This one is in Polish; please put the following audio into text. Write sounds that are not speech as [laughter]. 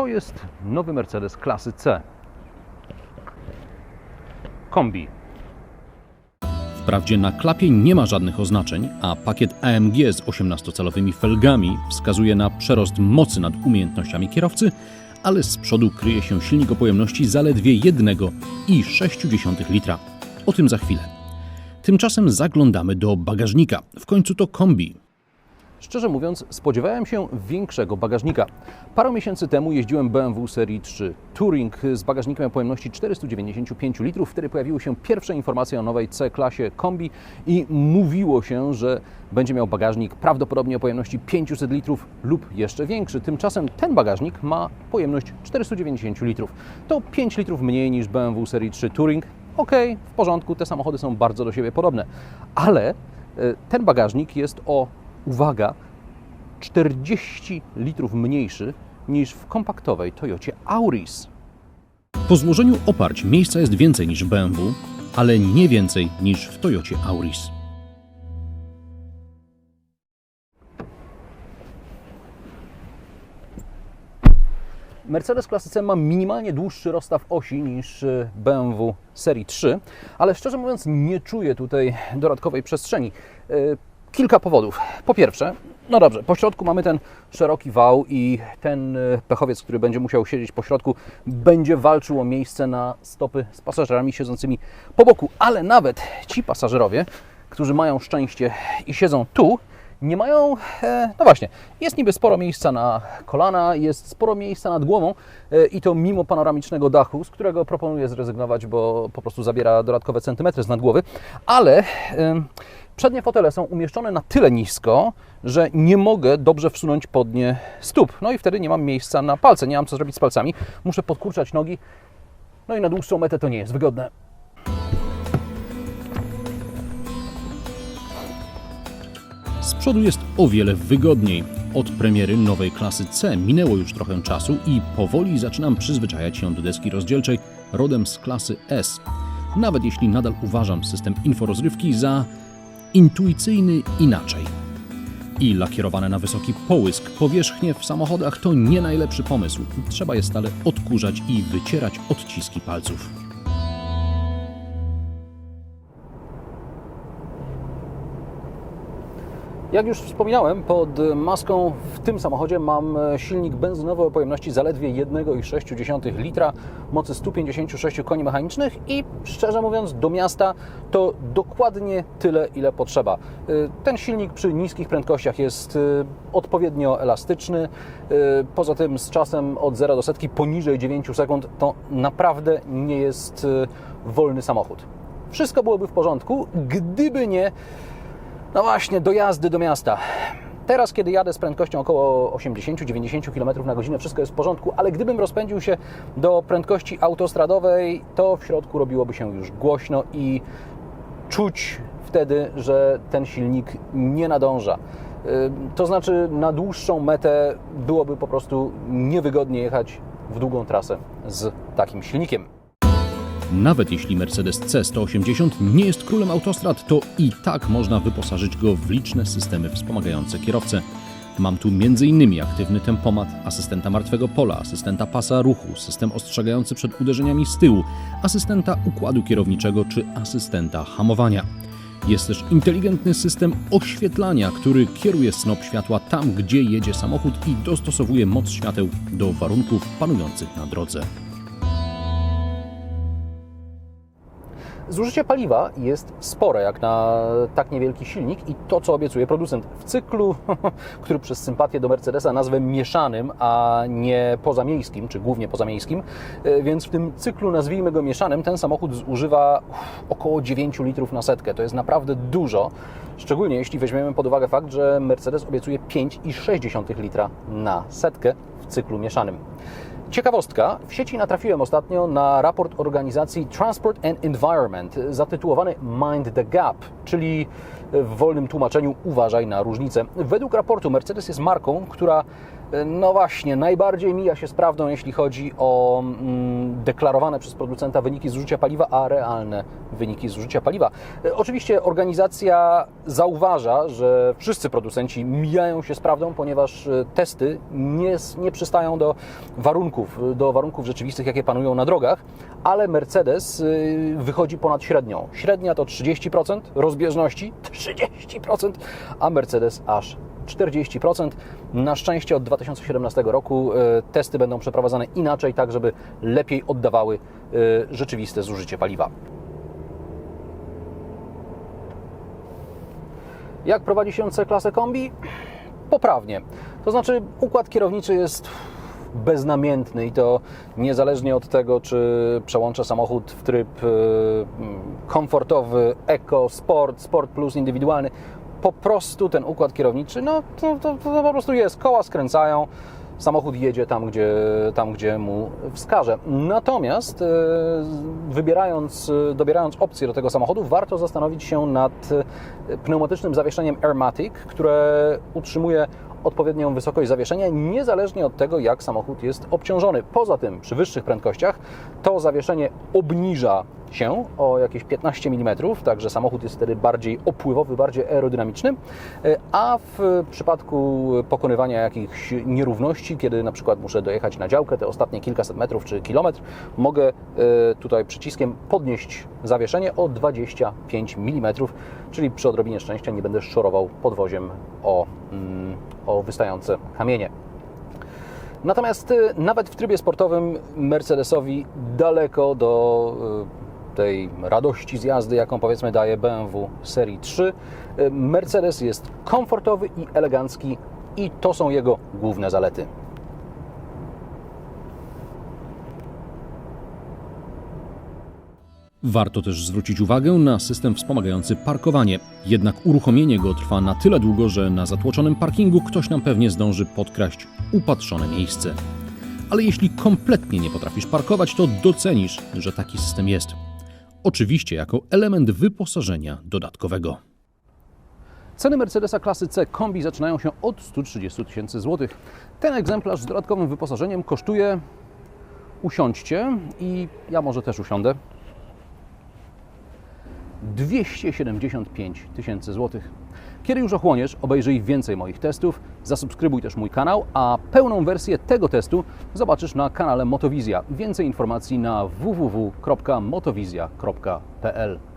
To jest nowy Mercedes klasy C. Kombi. Wprawdzie na klapie nie ma żadnych oznaczeń, a pakiet AMG z 18-calowymi felgami wskazuje na przerost mocy nad umiejętnościami kierowcy, ale z przodu kryje się silnik o pojemności zaledwie 1,6 litra. O tym za chwilę. Tymczasem zaglądamy do bagażnika. W końcu to kombi. Szczerze mówiąc, spodziewałem się większego bagażnika. Parę miesięcy temu jeździłem BMW serii 3 Touring z bagażnikiem o pojemności 495 litrów. Wtedy pojawiły się pierwsze informacje o nowej C-klasie kombi i mówiło się, że będzie miał bagażnik prawdopodobnie o pojemności 500 litrów lub jeszcze większy. Tymczasem ten bagażnik ma pojemność 490 litrów. To 5 litrów mniej niż BMW serii 3 Touring. Okej, w porządku, te samochody są bardzo do siebie podobne, ale e, ten bagażnik jest o uwaga, 40 litrów mniejszy niż w kompaktowej Toyocie Auris. Po złożeniu oparć miejsca jest więcej niż w BMW, ale nie więcej niż w Toyocie Auris. Mercedes klasy C ma minimalnie dłuższy rozstaw osi niż e, BMW serii 3, ale szczerze mówiąc nie czuję tutaj dodatkowej przestrzeni. Kilka powodów. Po pierwsze, no dobrze, po środku mamy ten szeroki wał i ten e, pechowiec, który będzie musiał siedzieć po środku, będzie walczył o miejsce na stopy z pasażerami siedzącymi po boku, ale nawet ci pasażerowie, którzy mają szczęście i siedzą tu, nie mają, e, no właśnie, jest niby sporo miejsca na kolana, jest sporo miejsca nad głową e, i to mimo panoramicznego dachu, z którego proponuję zrezygnować, bo po prostu zabiera dodatkowe centymetry z nadgłowy, ale e, przednie fotele są umieszczone na tyle nisko, że nie mogę dobrze wsunąć pod nie stóp. No i wtedy nie mam miejsca na palce, nie mam co zrobić z palcami, muszę podkurczać nogi, no i na dłuższą metę to nie jest wygodne. Przodu jest o wiele wygodniej. Od premiery nowej klasy C minęło już trochę czasu i powoli zaczynam przyzwyczajać się do deski rozdzielczej rodem z klasy S. Nawet jeśli nadal uważam system inforozrywki za intuicyjny inaczej. I lakierowane na wysoki połysk powierzchnie w samochodach to nie najlepszy pomysł. Trzeba je stale odkurzać i wycierać odciski palców. Jak już wspomniałem, pod maską w tym samochodzie mam silnik benzynowy o pojemności zaledwie 1,6 litra, mocy 156 koni mechanicznych i szczerze mówiąc do miasta to dokładnie tyle, ile potrzeba. Ten silnik przy niskich prędkościach jest y, odpowiednio elastyczny, poza tym z czasem od 0 do setki poniżej 9 sekund to naprawdę nie jest wolny samochód. Wszystko byłoby w porządku, gdyby nie no właśnie, dojazdy do miasta. Teraz, kiedy jadę z prędkością około 80-90 km na godzinę, wszystko jest w porządku, ale gdybym rozpędził się do prędkości autostradowej, to w środku robiłoby się już głośno i czuć wtedy, że ten silnik nie nadąża. To znaczy, na dłuższą metę byłoby po prostu niewygodnie jechać w długą trasę z takim silnikiem. Nawet jeśli Mercedes C180 nie jest królem autostrad, to i tak można wyposażyć go w liczne systemy wspomagające kierowcę. Mam tu m.in. aktywny tempomat, asystenta martwego pola, asystenta pasa ruchu, system ostrzegający przed uderzeniami z tyłu, asystenta układu kierowniczego czy asystenta hamowania. Jest też inteligentny system oświetlania, który kieruje snop światła tam, gdzie jedzie samochód i dostosowuje moc świateł do warunków panujących na drodze. Zużycie paliwa jest spore jak na tak niewielki silnik i to, co obiecuje producent w cyklu, [laughs] który przez sympatię do Mercedesa nazwę mieszanym, a nie pozamiejskim, czy głównie pozamiejskim, e, więc w tym cyklu, nazwijmy go mieszanym, ten samochód zużywa około 9 litrów na setkę. To jest naprawdę dużo, szczególnie jeśli weźmiemy pod uwagę fakt, że Mercedes obiecuje 5,6 litra na setkę w cyklu mieszanym. Ciekawostka, w sieci natrafiłem ostatnio na raport organizacji Transport and Environment zatytułowany Mind the Gap, czyli w wolnym tłumaczeniu uważaj na różnicę. Według raportu Mercedes jest marką, która No właśnie, najbardziej mija się z prawdą, jeśli chodzi o mm, deklarowane przez producenta wyniki zużycia paliwa, a realne wyniki zużycia paliwa. E, Oczywiście organizacja zauważa, że wszyscy producenci mijają się z prawdą, ponieważ e, testy nie, nie przystają do warunków, e, do warunków rzeczywistych, jakie panują na drogach, ale Mercedes y, wychodzi ponad średnią. Średnia to 30% rozbieżności, 30%, a Mercedes aż 40%. Na szczęście od 2017 roku e, testy będą przeprowadzane inaczej, tak żeby lepiej oddawały e, rzeczywiste zużycie paliwa. Jak prowadzi się C-klasę kombi? Poprawnie. To znaczy układ kierowniczy jest beznamiętny i to niezależnie od tego, czy przełączę samochód w tryb e, komfortowy, eco, sport, sport plus indywidualny. Po prostu ten układ kierowniczy, no to, to, to po prostu jest. Koła skręcają, samochód jedzie tam, gdzie, tam, gdzie mu wskaże. Natomiast e, wybierając, e, dobierając opcję do tego samochodu, warto zastanowić się nad e, pneumatycznym zawieszeniem Airmatic, które utrzymuje odpowiednią wysokość zawieszenia, niezależnie od tego, jak samochód jest obciążony. Poza tym, przy wyższych prędkościach to zawieszenie obniża się o jakieś 15 mm, także samochód jest wtedy bardziej opływowy, bardziej aerodynamiczny, E, a w przypadku pokonywania jakichś nierówności, kiedy na przykład muszę dojechać na działkę, te ostatnie kilkaset metrów czy kilometr, mogę e, tutaj przyciskiem podnieść zawieszenie o 25 mm, czyli przy odrobinie szczęścia nie będę szorował podwoziem o, mm, o wystające kamienie. Natomiast y, nawet w trybie sportowym Mercedesowi daleko do tej radości z jazdy, jaką powiedzmy daje BMW serii 3. Y, Mercedes jest komfortowy i elegancki i to są jego główne zalety. Warto też zwrócić uwagę na system wspomagający parkowanie. Jednak uruchomienie go trwa na tyle długo, że na zatłoczonym parkingu ktoś nam pewnie zdąży podkraść upatrzone miejsce. Ale jeśli kompletnie nie potrafisz parkować, to docenisz, że taki system jest. Oczywiście jako element wyposażenia dodatkowego. Ceny Mercedesa klasy C kombi zaczynają się od 130 tysięcy złotych. Ten egzemplarz z dodatkowym wyposażeniem kosztuje, usiądźcie i ja może też usiądę, 275 tysięcy złotych. Kiedy już ochłoniesz, obejrzyj więcej moich testów, zasubskrybuj też mój kanał, a pełną wersję tego testu zobaczysz na kanale Motowizja. Więcej informacji na www.motowizja.pl